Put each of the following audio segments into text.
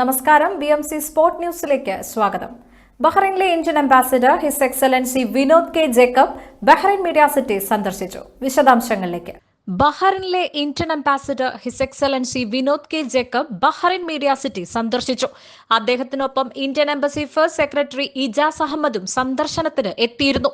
നമസ്കാരം. B M C sport ന്യൂസിലേക്ക് സ്വാഗതം. ബഹ്റൈനിലെ Indian ambassador his excellency Vinod K Jacob Bahrain media city സന്ദർശിച്ചു. വിശദാംശങ്ങളിലേക്ക്. ബഹ്റിനിലെ Indian ambassador his excellency Vinod K Jacob Bahrain media city സന്ദർശിച്ചു. അദ്ദേഹത്തിനൊപ്പം Indian embassy first secretary Ijaz അഹമ്മദും സന്ദർശനത്തിന് എത്തിയിരുന്നു.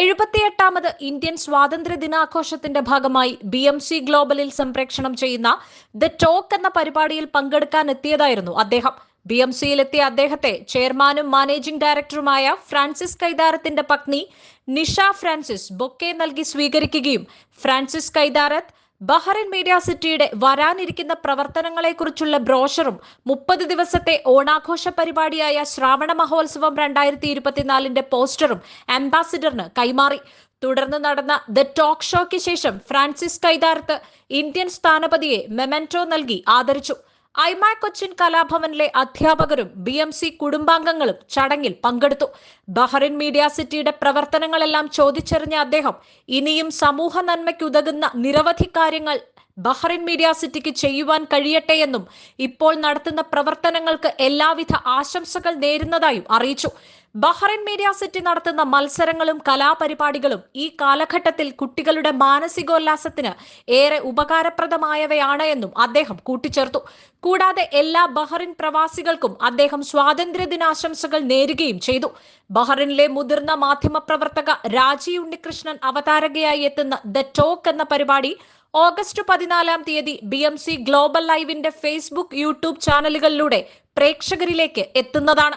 എഴുപത്തിയെട്ടാമത് Indian സ്വാതന്ത്ര്യ ദിനാഘോഷത്തിന്റെ ഭാഗമായി ബി എം സി ഗ്ലോബലിൽ സംപ്രേക്ഷണം ചെയ്യുന്ന ദ ടോക്ക് എന്ന പരിപാടിയിൽ പങ്കെടുക്കാൻ എത്തിയതായിരുന്നു അദ്ദേഹം. ബി എം സിയിലെത്തിയ അദ്ദേഹത്തെ ചെയർമാനും മാനേജിംഗ് ഡയറക്ടറുമായ ഫ്രാൻസിസ് കൈതാരത്തിന്റെ പത്നി നിഷ ഫ്രാൻസിസ് ബൊക്കെ നൽകി സ്വീകരിക്കുകയും ഫ്രാൻസിസ് കൈതാരത്ത് ബഹ്റൈൻ മീഡിയ സിറ്റിയുടെ വരാനിരിക്കുന്ന പ്രവർത്തനങ്ങളെക്കുറിച്ചുള്ള ബ്രോഷറും മുപ്പത് ദിവസത്തെ ഓണാഘോഷ പരിപാടിയായ ശ്രാവണ മഹോത്സവം രണ്ടായിരത്തി ഇരുപത്തിനാലിന്റെ പോസ്റ്ററും അംബാസിഡറിന് കൈമാറി. തുടർന്ന് നടന്ന ദ ടോക്ക് ഷോയ്ക്ക് ശേഷം ഫ്രാൻസിസ് കൈതാരത്ത് ഇന്ത്യൻ സ്ഥാനപതിയെ മെമെന്റോ നൽകി ആദരിച്ചു. ഐമാക് കൊച്ചിൻ കലാഭവനിലെ അധ്യാപകരും ബി എം സി കുടുംബാംഗങ്ങളും ചടങ്ങിൽ പങ്കെടുത്തു. ബഹ്റിൻ മീഡിയ സിറ്റിയുടെ പ്രവർത്തനങ്ങളെല്ലാം ചോദിച്ചറിഞ്ഞ അദ്ദേഹം ഇനിയും സമൂഹ നന്മയ്ക്കുതകുന്ന നിരവധി കാര്യങ്ങൾ ബഹ്റിൻ മീഡിയ സിറ്റിക്ക് ചെയ്യുവാൻ കഴിയട്ടെ എന്നും ഇപ്പോൾ നടത്തുന്ന പ്രവർത്തനങ്ങൾക്ക് എല്ലാവിധ ആശംസകൾ നേരുന്നതായും അറിയിച്ചു. ബഹ്റൈൻ മീഡിയ സിറ്റി നടത്തുന്ന മത്സരങ്ങളും കലാപരിപാടികളും ഈ കാലഘട്ടത്തിൽ കുട്ടികളുടെ മാനസികോല്ലാസത്തിന് ഏറെ ഉപകാരപ്രദമായവയാണ് എന്നും അദ്ദേഹം കൂട്ടിച്ചേർത്തു. കൂടാതെ എല്ലാ ബഹ്റിൻ പ്രവാസികൾക്കും അദ്ദേഹം സ്വാതന്ത്ര്യ ദിനാശംസകൾ നേരുകയും ചെയ്തു. ബഹ്റിനിലെ മുതിർന്ന മാധ്യമപ്രവർത്തക രാജി ഉണ്ണികൃഷ്ണൻ അവതാരകയായി എത്തുന്ന ദ ടോക്ക് എന്ന പരിപാടി ഓഗസ്റ്റ് പതിനാലാം തീയതി ബി എം സി ഗ്ലോബൽ ലൈവിന്റെ ഫേസ്ബുക്ക് യൂട്യൂബ് ചാനലുകളിലൂടെ പ്രേക്ഷകരിലേക്ക് എത്തുന്നതാണ്.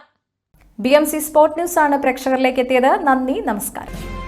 B M C sport news ആണ് പ്രേക്ഷകരിലേക്ക് എത്തിയത്. നന്ദി നമസ്കാരം.